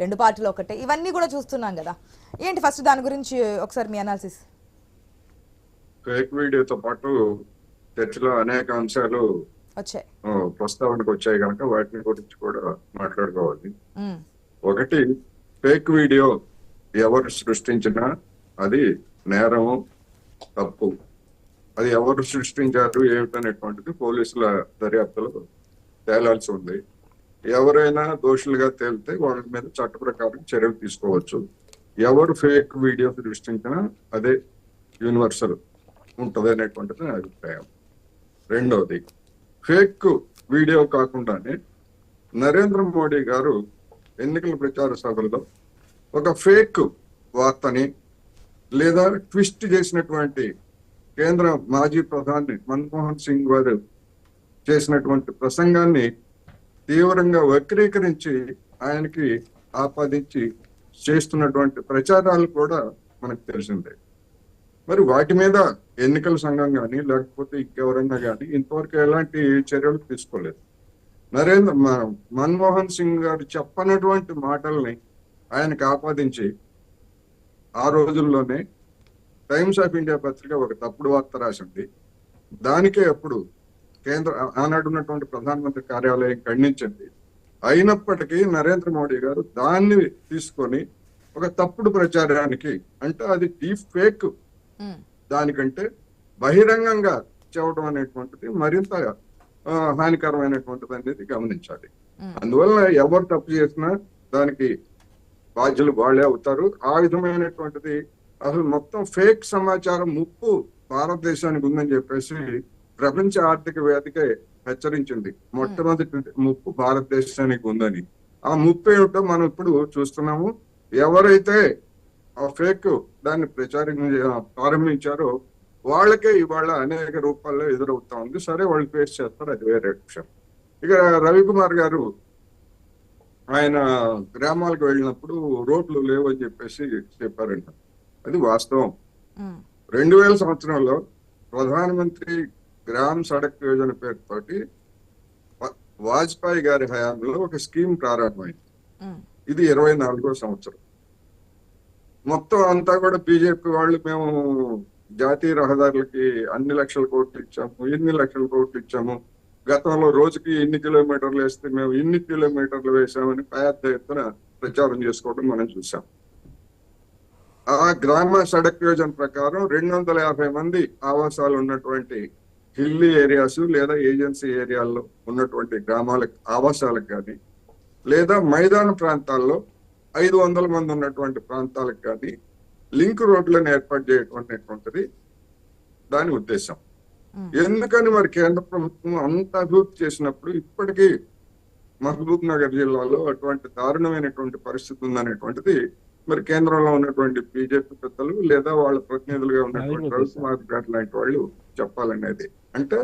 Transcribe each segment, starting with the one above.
రెండు పార్టీలు ఒకటే. ఇవన్నీ కూడా చూస్తున్నాం కదా. ఏంటి ఫస్ట్ దాని గురించి ఒకసారి మీ అనాలిసిస్ ఫేక్ వీడియోతో పాటు చర్చలో అనేక అంశాలు వచ్చాయి. ప్రస్తావనకు వచ్చాయి కనుక వాటిని గురించి కూడా మాట్లాడుకోవాలి. ఒకటి ఫేక్ వీడియో ఎవరు సృష్టించినా అది నేరము తప్పు. అది ఎవరు సృష్టించారు ఏమిటనేటువంటిది పోలీసుల దర్యాప్తులో తేలాల్సి ఉంది. ఎవరైనా దోషులుగా తేలితే వాళ్ళ మీద చట్ట ప్రకారం చర్యలు తీసుకోవచ్చు. ఎవరు ఫేక్ వీడియో సృష్టించినా అదే యూనివర్సల్ ఉంటుంది అనేటువంటిది నా అభిప్రాయం. రెండవది ఫేక్ వీడియో కాకుండానే నరేంద్ర మోడీ గారు ఎన్నికల ప్రచార సభల్లో ఒక ఫేక్ వార్తని లేదా ట్విస్ట్ చేసినటువంటి కేంద్ర మాజీ ప్రధాని మన్మోహన్ సింగ్ వారు చేసినటువంటి ప్రసంగాన్ని తీవ్రంగా వక్రీకరించి ఆయనకి ఆపాదించి చేస్తున్నటువంటి ప్రచారాలు కూడా మనకు తెలిసిందే. మరి వాటి మీద ఎన్నికల సంఘం కానీ లేకపోతే ఇంకెవరైనా కానీ ఇంతవరకు ఎలాంటి చర్యలు తీసుకోలేదు. నరేంద్ర మ- మన్మోహన్ సింగ్ గారు చెప్పనటువంటి మాటల్ని ఆయనకు ఆపాదించి ఆ రోజుల్లోనే టైమ్స్ ఆఫ్ ఇండియా పత్రిక ఒక తప్పుడు వార్త రాసింది. దానికే అప్పుడు కేంద్ర ఆనాడు ఉన్నటువంటి ప్రధానమంత్రి కార్యాలయం ఖండించింది అయినప్పటికీ నరేంద్ర మోడీ గారు దాన్ని తీసుకొని ఒక తప్పుడు ప్రచారానికి అంటే అది డీప్ ఫేక్ దానికంటే బహిరంగంగా చెప్పడం అనేటువంటిది మరింత హానికరమైనటువంటిది అనేది గమనించాలి. అందువల్ల ఎవరు తప్పు చేసినా దానికి బాధ్యులు వాళ్ళే అవుతారు. ఆ విధమైనటువంటిది అసలు మొత్తం ఫేక్ సమాచారం ముప్పు భారతదేశానికి ఉందని చెప్పేసి ప్రపంచ ఆర్థిక వేదిక హెచ్చరించింది. మొట్టమొదటి ముప్పు భారతదేశానికి ఉందని. ఆ ముప్పు ఏమిటో మనం ఇప్పుడు చూస్తున్నాము. ఎవరైతే ఆ ఫేక్ దాన్ని ప్రచారం ప్రారంభించారో వాళ్ళకే ఇవాళ అనేక రూపాల్లో ఎదురవుతా ఉంది. సరే వాళ్ళు ఫేస్ చేస్తారు అది వేరే విషయం. ఇక రవికుమార్ గారు ఆయన గ్రామాలకు వెళ్ళినప్పుడు రోడ్లు లేవని చెప్పేసి చెప్పారంట. అది వాస్తవం. రెండు వేల సంవత్సరంలో ప్రధానమంత్రి గ్రామ్ సడక్ యోజన పేరుతోటి వాజ్పేయి గారి హయాంలో ఒక స్కీమ్ ప్రారంభమైంది. ఇది ఇరవై నాలుగో సంవత్సరం. మొత్తం అంతా కూడా బీజేపీ వాళ్ళు మేము జాతీయ రహదారులకి అన్ని లక్షల కోట్లు ఇచ్చాము ఇన్ని లక్షల కోట్లు ఇచ్చాము. గతంలో రోజుకి ఇన్ని కిలోమీటర్లు వేస్తే మేము ఇన్ని కిలోమీటర్లు వేసామని పెద్ద ఎత్తున ప్రచారం చేసుకోవడం మనం చూసాం ఆ గ్రామ సడక్ యోజన ప్రకారం రెండు వందల యాభై మంది ఆవాసాలు ఉన్నటువంటి హిల్లీ ఏరియాస్ లేదా ఏజెన్సీ ఏరియాల్లో ఉన్నటువంటి గ్రామాలకు ఆవాసాలకు కానీ లేదా మైదాన ప్రాంతాల్లో ఐదు వందల మంది ఉన్నటువంటి ప్రాంతాలకు కానీ లింక్ రోడ్లను ఏర్పాటు చేయడం అనేటువంటిది దాని ఉద్దేశం. ఎందుకని మరి కేంద్ర ప్రభుత్వం అంత అభివృద్ధి చేసినప్పుడు ఇప్పటికీ మహబూబ్ నగర్ జిల్లాలో అటువంటి దారుణమైనటువంటి పరిస్థితి ఉందనేటువంటిది మరి కేంద్రంలో ఉన్నటువంటి బీజేపీ పెద్దలు లేదా వాళ్ళ ప్రతినిధులుగా ఉన్నటువంటి రవికుమార్ గారు లాంటి వాళ్ళు చెప్పాలనేది. అంటే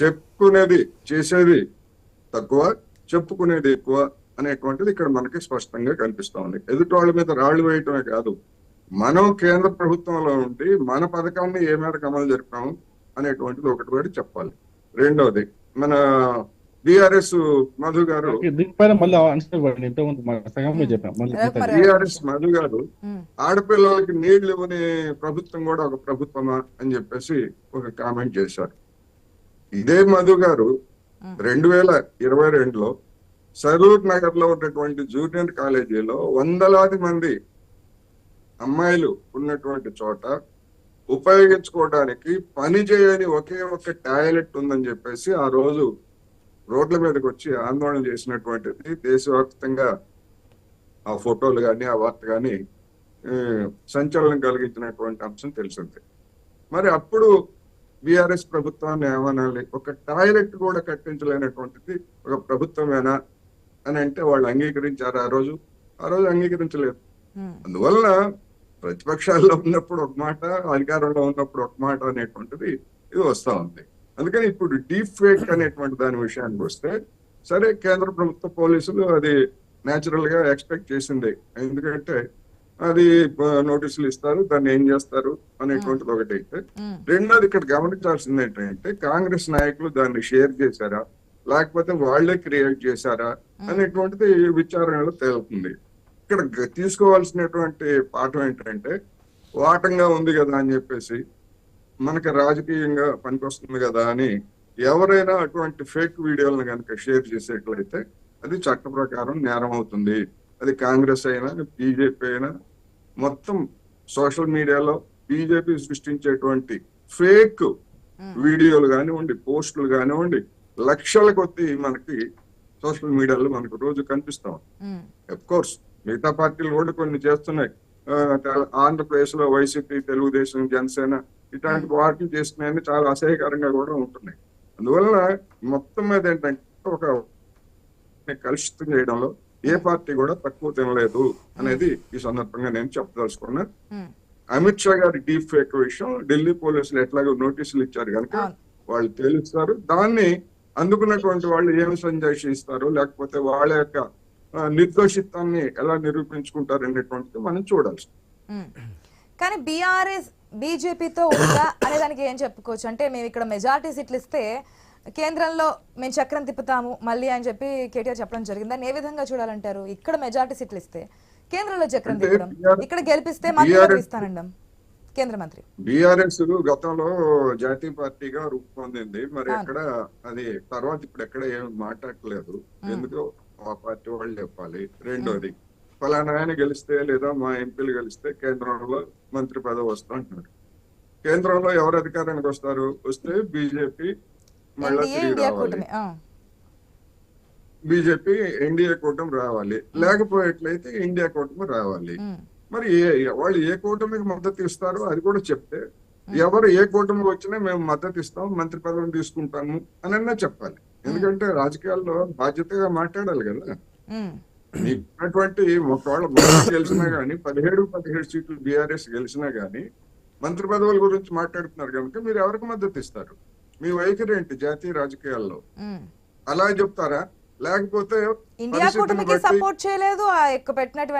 చెప్పుకునేది చేసేది తక్కువ చెప్పుకునేది ఎక్కువ అనేటువంటిది ఇక్కడ మనకి స్పష్టంగా కనిపిస్తా ఉంది. ఎదుటి వాళ్ళ మీద రాళ్ళు వేయటమే కాదు మనం కేంద్ర ప్రభుత్వంలో ఉండి మన పథకాన్ని ఏ మేరకు అమలు జరిపాము అనేటువంటిది ఒకటి కూడా చెప్పాలి. రెండవది మన బిఆర్ఎస్ మధు గారు. బిఆర్ఎస్ మధు గారు ఆడపిల్లలకి నీళ్ళు ఇవ్వని ప్రభుత్వం కూడా ఒక ప్రభుత్వమా అని చెప్పేసి ఒక కామెంట్ చేశారు. ఇదే మధు గారు రెండు వేల ఇరవై రెండులో సరూర్ నగర్లో ఉన్నటువంటి జూనియర్ కాలేజీలో వందలాది మంది అమ్మాయిలు ఉన్నటువంటి చోట ఉపయోగించుకోవడానికి పని చేయని ఒకే ఒక టాయిలెట్ ఉందని చెప్పేసి ఆ రోజు రోడ్ల మీదకి వచ్చి ఆందోళన చేసినటువంటిది దేశవ్యాప్తంగా ఆ ఫోటోలు కానీ ఆ వార్త కానీ సంచలనం కలిగించినటువంటి అంశం తెలిసింది. మరి అప్పుడు బీఆర్ఎస్ ప్రభుత్వాన్ని ఏమనాలి? ఒక టాయిలెట్ కూడా కట్టించలేనటువంటిది ఒక ప్రభుత్వమేనా అని అంటే వాళ్ళు అంగీకరించారు ఆ రోజు. ఆ రోజు అంగీకరించలేదు. ఉమ్, అందువలన ప్రతిపక్షాల్లో ఉన్నప్పుడు ఒక మాట అధికారంలో ఉన్నప్పుడు ఒక మాట అనేటువంటిది ఇది వస్తా ఉంది. అందుకని ఇప్పుడు డీప్ ఫేక్ అనేటువంటి దాని విషయానికి వస్తే సరే కేంద్ర ప్రభుత్వ పోలీసులు అది నేచురల్గా ఎక్స్పెక్ట్ చేసింది. ఎందుకంటే అది నోటీసులు ఇస్తారు దాన్ని ఏం చేస్తారు అనేటువంటిది ఒకటి అయితే. రెండోది ఇక్కడ గమనించాల్సింది ఏంటంటే కాంగ్రెస్ నాయకులు దాన్ని షేర్ చేశారా? లేకపోతే వాళ్ళే క్రియేట్ చేశారా? అనేటువంటిది విచారణలో తేలుతుంది. ఇక్కడ తీసుకోవాల్సినటువంటి పాఠం ఏంటంటే వాటంగా ఉంది కదా అని చెప్పేసి మనకి రాజకీయంగా పనికొస్తుంది కదా అని ఎవరైనా అటువంటి ఫేక్ వీడియోలను కనుక షేర్ చేసేట్లయితే అది చట్ట ప్రకారం నేరం అవుతుంది అది కాంగ్రెస్ అయినా బీజేపీ అయినా మొత్తం సోషల్ మీడియాలో బీజేపీ సృష్టించేటువంటి ఫేక్ వీడియోలు కానివ్వండి పోస్టులు కానివ్వండి లక్షల కొద్ది మనకి సోషల్ మీడియాలో మనకు రోజు కనిపిస్తాం అఫ్ కోర్స్ మిగతా పార్టీలు కూడా కొన్ని చేస్తున్నాయి. ఆంధ్రప్రదేశ్లో వైసీపీ తెలుగుదేశం జనసేన ఇట్లాంటి పార్టీలు చేస్తున్నాయని చాలా అసహ్యకరంగా కూడా ఉంటున్నాయి. అందువల్ల మొత్తం మీద ఏంటంటే ఒక కలుషితం చేయడంలో ఏ పార్టీ కూడా తక్కువ తినలేదు అనేది ఈ సందర్భంగా నేను చెప్పదలుచుకున్నా. అమిత్ షా గారి డీప్ ఫేక్ విషయం ఢిల్లీ పోలీసులు ఎట్లాగో నోటీసులు ఇచ్చారు కనుక. వాళ్ళు తేలుస్తారు. దాన్ని అందుకున్నటువంటి వాళ్ళు ఏమి సంజాయిస్తారు లేకపోతే వాళ్ళ యొక్క నిర్దోషిత్వాన్ని ఎలా నిరూపించుకుంటారు అనేటువంటిది మనం చూడాల్సి. కానీ బీఆర్ఎస్ బీజేపీతో ఉందా అనే దానికి ఏం చెప్పుకోవచ్చు? అంటే మేము ఇక్కడ మెజారిటీ సీట్లు ఇస్తే కేంద్రంలో మేము చక్రం తిప్పుతాము మళ్ళీ అని చెప్పి కేటీఆర్ చెప్పడం జరిగింది. దాన్ని ఏ విధంగా చూడాలంటారు? ఇక్కడ మెజారిటీ సీట్లు ఇస్తే కేంద్రంలో చక్రం తిప్పడం ఇక్కడ గెలిపిస్తే మంత్రి BRS ఇస్తానండం కేంద్ర మంత్రి. బీఆర్ఎస్ గతంలో జాతీయ పార్టీగా రూపొందింది. మరి. ఎక్కడ అది తర్వాత ఇప్పుడు ఎక్కడ ఏమి మాట్లాడలేదు. ఎందుకో ఆ పార్టీ వాళ్ళు చెప్పాలి. రెండోది ఫలానా ఆయన గెలిస్తే లేదా మా ఎంపీలు గెలిస్తే కేంద్రంలో మంత్రి పదవి వస్తా అంటున్నారు కేంద్రంలో ఎవరు అధికారానికి వస్తారు? వస్తే బీజేపీ మళ్ళా తిరిగి రావాలి. కూటమి బీజేపీ ఎన్డీఏ కూటమి రావాలి. లేకపోయేట్లయితే ఇండియా కూటమి రావాలి. మరి వాళ్ళు ఏ కూటమికి మద్దతు ఇస్తారో అది కూడా చెప్తే ఎవరు ఏ కూటమికి వచ్చినా మేము మద్దతు ఇస్తాం మంత్రి పదవిని తీసుకుంటాము అని అన్నా చెప్పాలి. ఎందుకంటే రాజకీయాల్లో బాధ్యతగా మాట్లాడాలి కదా. ఉన్నటువంటి ఒకవేళ గెలిచినా గానీ పదిహేడు పదిహేడు సీట్లు బీఆర్ఎస్ గెలిచినా గానీ మంత్రి పదవుల గురించి మాట్లాడుతున్నారు కనుక మీరు ఎవరికి మద్దతు ఇస్తారు? మీ వైఖరి ఏంటి జాతీయ రాజకీయాల్లో. అలా చెప్తారా లేకపోతే ఇండియా కూటమికి సపోర్ట్ చేయలేదు పెట్టినటువంటి